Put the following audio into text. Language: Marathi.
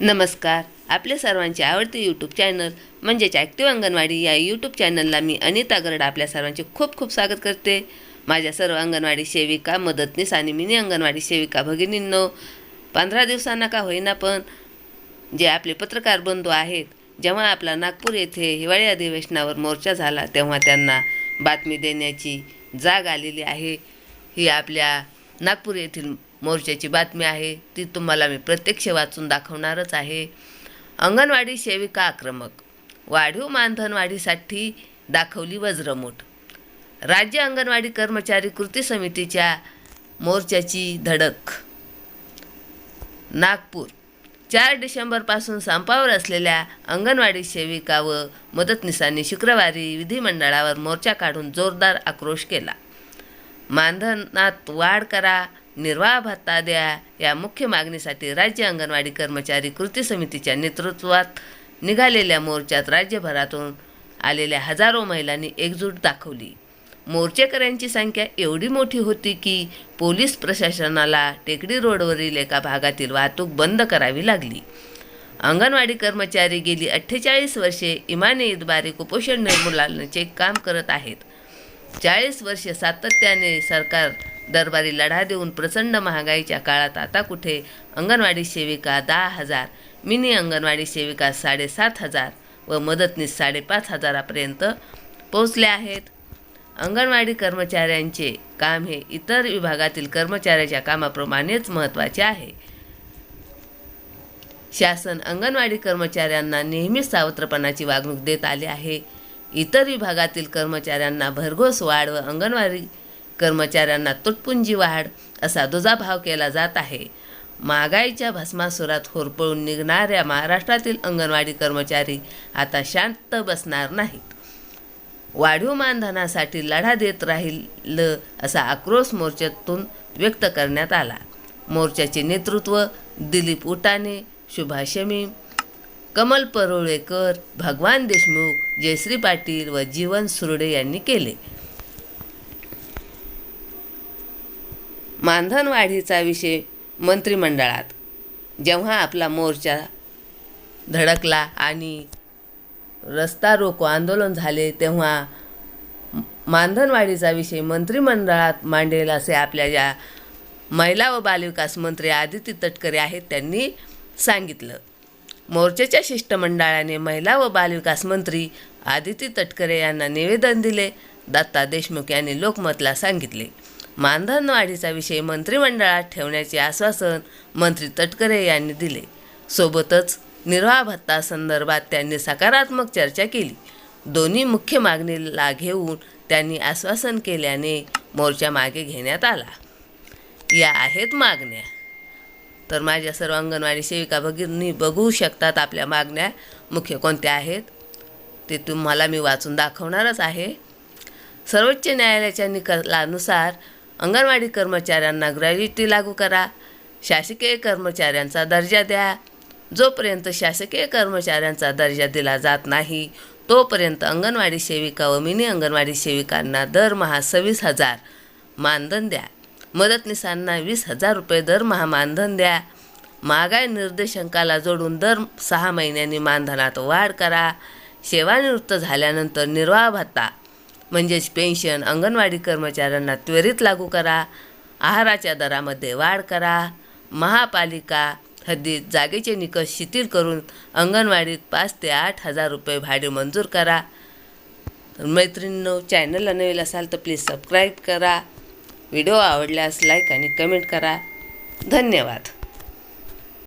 नमस्कार. आपल्या सर्वांचे आवडते यूट्यूब चॅनल म्हणजेच ॲक्टिव्ह अंगणवाडी या यूट्यूब चॅनलला मी अनिता गरड आपल्या सर्वांचे खूप खूप स्वागत करते. माझ्या सर्व अंगणवाडी सेविका मदतनीस आणि मिनी अंगणवाडी सेविका भगिनींनो पंधरा दिवसांना का होईना पण जे आपले पत्रकार बंधू आहेत जेव्हा आपला नागपूर येथे हिवाळी अधिवेशनावर मोर्चा झाला तेव्हा त्यांना बातमी देण्याची जाग आलेली आहे. ही आपल्या नागपूर येथील मोर्चाची बातमी आहे. ती तुम्हाला मी प्रत्यक्ष वाचून दाखवणारच आहे. अंगणवाडी सेविका आक्रमक. वाढीव मानधनवाढीसाठी दाखवली वज्रमूठ. राज्य अंगणवाडी कर्मचारी कृती समितीच्या मोर्चाची धडक. नागपूर. चार डिसेंबरपासून संपावर असलेल्या अंगणवाडी सेविका व मदतनीसांनी शुक्रवारी विधिमंडळावर मोर्चा काढून जोरदार आक्रोश केला. मानधनात वाढ करा निर्वाह भत्ता द्या. या मुख्य मागणीसाठी राज्य अंगणवाडी कर्मचारी कृती समितीच्या नेतृत्वात निघालेल्या मोर्चात राज्यभरातून आलेल्या हजारो महिलांनी एकजूट दाखवली. मोर्चेकऱ्यांची संख्या एवढी मोठी होती की पोलीस प्रशासनाला टेकडी रोडवरील एका भागातील वाहतूक बंद करावी लागली. अंगणवाडी कर्मचारी गेली अठ्ठेचाळीस वर्षे इमाने ईदबारी कुपोषण निर्मूलनाचे काम करत आहेत. चाळीस वर्षे सातत्याने सरकार दरबारी लढा देऊन प्रचंड महागाईच्या काळात आता कुठे अंगणवाडी सेविका दहा हजार मिनी अंगणवाडी सेविका साडेसात हजार व मदतनीस साडेपाच हजारापर्यंत पोहोचले आहेत. अंगणवाडी कर्मचाऱ्यांचे काम हे इतर विभागातील कर्मचाऱ्याच्या कामाप्रमाणेच महत्त्वाचे आहे. शासन अंगणवाडी कर्मचाऱ्यांना नेहमीच सावत्रपणाची वागणूक देत आली आहे. इतर विभागातील कर्मचाऱ्यांना भरघोस वाढ व अंगणवाडी कर्मचाऱ्यांना तुटपुंजी वाढ असा दुजाभाव केला जात आहे. महागाईच्या भस्मासुरात होरपळून निघणाऱ्या महाराष्ट्रातील अंगणवाडी कर्मचारी आता शांत बसणार नाहीत. वाढीव मानधनासाठी लढा देत राहिलं असा आक्रोश मोर्चातून व्यक्त करण्यात आला. मोर्चाचे नेतृत्व दिलीप उटाणे शुभाषमी कमल परोळेकर भगवान देशमुख जयश्री पाटील व जीवन सुरडे यांनी केले. मानधनवाढीचा विषय मंत्रिमंडळात. जेव्हा आपला मोर्चा धडकला आणि रस्ता रोको आंदोलन झाले तेव्हा मानधनवाढीचा विषय मंत्रिमंडळात मांडेल असे आपल्या ज्या महिला व बालविकास मंत्री आदिती तटकरे आहेत त्यांनी सांगितलं. मोर्चाच्या शिष्टमंडळाने महिला व बालविकास मंत्री आदिती तटकरे यांना निवेदन दिले. दत्ता देशमुख यांनी लोकमतला सांगितले. मानधनवाढीचा विषय मंत्रिमंडळात ठेवण्याचे आश्वासन मंत्री तटकरे यांनी दिले. सोबतच निर्वाह भत्ता संदर्भात त्यांनी सकारात्मक चर्चा केली. दोन्ही मुख्य मागणीला घेऊन त्यांनी आश्वासन केल्याने मोर्चा मागे घेण्यात आला. या आहेत मागण्या. तर माझ्या सर्व अंगणवाडी सेविका भगिनी बघू शकतात आपल्या मागण्या. मुख्य कोणत्या आहेत? ते तुम्हाला मी वाचून दाखवणारच आहे. सर्वोच्च न्यायालयाच्या निकालानुसार अंगणवाडी कर्मचाऱ्यांना ग्रॅज्युटी लागू करा. शासकीय कर्मचाऱ्यांचा दर्जा द्या. जोपर्यंत शासकीय कर्मचाऱ्यांचा दर्जा दिला जात नाही तोपर्यंत अंगणवाडी सेविका व मिनी अंगणवाडी सेविकांना दरमहा सव्वीस हजार मानधन द्या. मदतनीसांना वीस हजार रुपये दरमहा मानधन द्या. महागाई निर्देशांकाला जोडून दर सहा महिन्यांनी मानधनात वाढ करा. सेवानिवृत्त झाल्यानंतर निर्वाह भत्ता म्हणजेच पेन्शन अंगणवाडी कर्मचाऱ्यांना त्वरित लागू करा आहाराच्या दरामध्ये वाढ करा महापालिका हद्दीत जागेचे निकष शिथिल करून अंगणवाडीत पाच ते आठ हजार रुपये भाडे मंजूर करा. तर मैत्रिणींनो चॅनलला नवीन असाल तर प्लीज सबस्क्राईब करा. व्हिडिओ आवडल्यास लाईक आणि कमेंट करा. धन्यवाद.